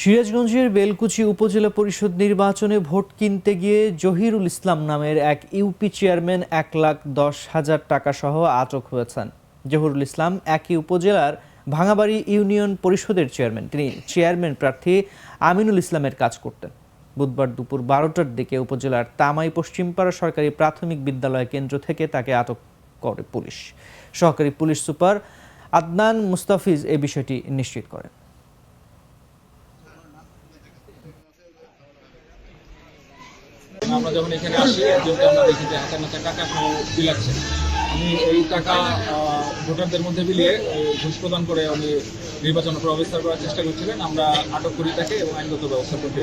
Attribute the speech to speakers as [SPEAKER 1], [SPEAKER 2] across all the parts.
[SPEAKER 1] সিরাজগঞ্জের বেলকুচি উপজেলা পরিষদ নির্বাচনে ভোট কিনতে গিয়ে জহিরুল ইসলাম নামের এক ইউপি চেয়ারম্যান এক লাখ দশ হাজার টাকা সহ আটক হয়েছেন। জহিরুল ইসলাম একই উপজেলার ভাঙাবাড়ি ইউনিয়ন পরিষদের চেয়ারম্যান। তিনি চেয়ারম্যান প্রার্থী আমিনুল ইসলামের কাজ করতেন। বুধবার দুপুর বারোটার দিকে উপজেলার তামাই পশ্চিমপাড়া সরকারি প্রাথমিক বিদ্যালয় কেন্দ্র থেকে তাকে আটক করে পুলিশ। সহকারী পুলিশ সুপার আদনান মুস্তাফিজ এ বিষয়টি নিশ্চিত করেন।
[SPEAKER 2] আমরা যখন এখানে আসি, একজনকে আমরা দেখি যে হাতে নাতে টাকা বিলাচ্ছে উনি এই টাকা ভোটারদের মধ্যে বিলিয়ে ঘুষ প্রদান করে উনি নির্বাচন প্রবেশার করার চেষ্টা করছিলেন। আমরা আটক করি তাকে এবং আইনগত ব্যবস্থা করতে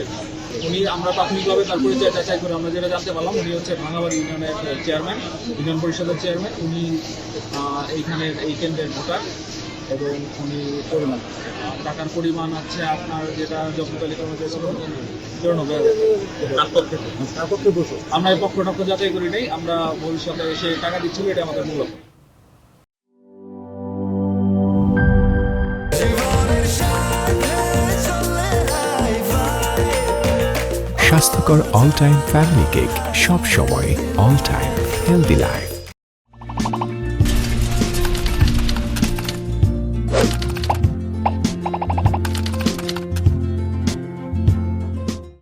[SPEAKER 2] উনি আমরা প্রাথমিকভাবে তার পরিচয় যাচাই করে আমরা যেটা জানতে পারলাম, উনি হচ্ছে ভাঙাবাড়ি ইউনিয়নের চেয়ারম্যান, ইউনিয়ন পরিষদের চেয়ারম্যান। উনি এইখানের এই কেন্দ্রের ভোটার। এবং উনি পরিমাণ টাকার পরিমাণ আছে আপনার যেটা জব্দ মধ্যে ছিল চুরানব্বই হাজার। আমরা এই পক্ষ টক্ষ যাচাই করি নাই আমরা ভবিষ্যতে এসে টাকা দিচ্ছিল এটা আমাদের মূল
[SPEAKER 3] স্বাস্থ্যকর অল টাইম ফ্যামিলি কেক সব সময় অল টাইম হেলদি লাইফ